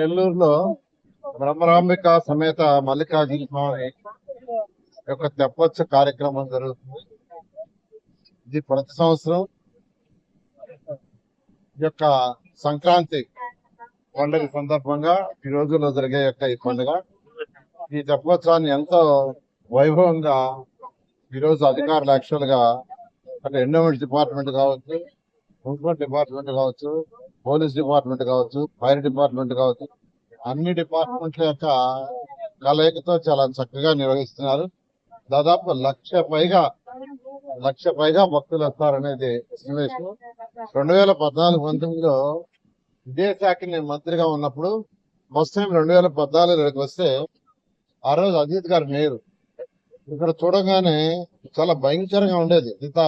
నెల్లూరులో బ్రహ్మరాంబిక సమేత మల్లికార్జున స్వామి యొక్క తెప్పొచ్చ కార్యక్రమం జరుగుతుంది. ఇది ప్రతి సంవత్సరం ఈ యొక్క సంక్రాంతి పండుగ సందర్భంగా ఈ రోజుల్లో జరిగే యొక్క ఈ పండుగ. ఈ తెప్పోత్సవాన్ని ఎంతో వైభవంగా ఈరోజు అధికారులు యాక్చువల్గా అంటే ఎండోమెంట్ డిపార్ట్మెంట్ కావచ్చు మున్సిపల్ డిపార్ట్మెంట్ కావచ్చు పోలీస్ డిపార్ట్మెంట్ కావచ్చు ఫైర్ డిపార్ట్మెంట్ కావచ్చు అన్ని డిపార్ట్మెంట్ల యొక్క కలయికతో చాలా చక్కగా నిర్వహిస్తున్నారు. దాదాపు లక్ష పైగా లక్ష పైగా భక్తులు వస్తారనేది ఎస్టిమేషన్. రెండు వేల పద్నాలుగు పంతొమ్మిదిలో ఇదే శాఖ నేను మంత్రిగా ఉన్నప్పుడు ఫస్ట్ టైం రెండు వేల పద్నాలుగులోకి వస్తే ఆ రోజు అజిత్ గారు మేయర్. ఇక్కడ చూడగానే చాలా భయంకరంగా ఉండేది. ఇంత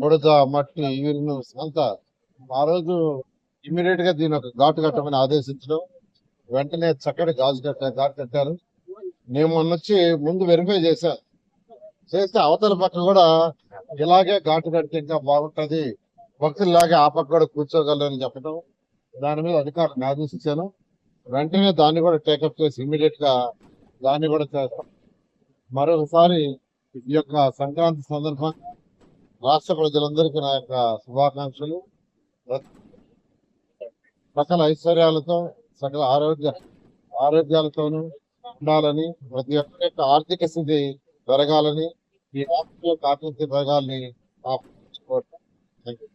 బుడద మట్టి అంతా. ఆ రోజు ఇమీడియట్గా దీని ఒక ఘాటు కట్టమని ఆదేశించడం వెంటనే చక్కటి గాజు కట్ట ఘాటు కట్టారు. నేను మొన్న వచ్చి ముందు వెరిఫై చేశాను చేస్తే అవతల పక్క కూడా ఇలాగే ఘాటు కడితే ఇంకా బాగుంటది. భక్తుల్లాగే ఆ పక్క కూడా కూర్చోగలరని చెప్పడం దాని మీద అధికారులను ఆదేశించాను. వెంటనే దాన్ని కూడా టేకప్ చేసి ఇమీడియట్గా దాన్ని కూడా చేస్తాం. మరొకసారి ఈ యొక్క సంక్రాంతి సందర్భంగా రాష్ట్ర ప్రజలందరికీ నా యొక్క శుభాకాంక్షలు. సకల ఐశ్వర్యాలతో సకల ఆరోగ్య ఆరోగ్యాలతోనూ ఉండాలని ప్రతి ఒక్కరి యొక్క ఆర్థిక స్థితి పెరగాలని ఈ రాష్ట్ర యొక్క ఆర్థిక పెరగాలని ఆహ్వానించుకోవటం థ్యాంక్ యూ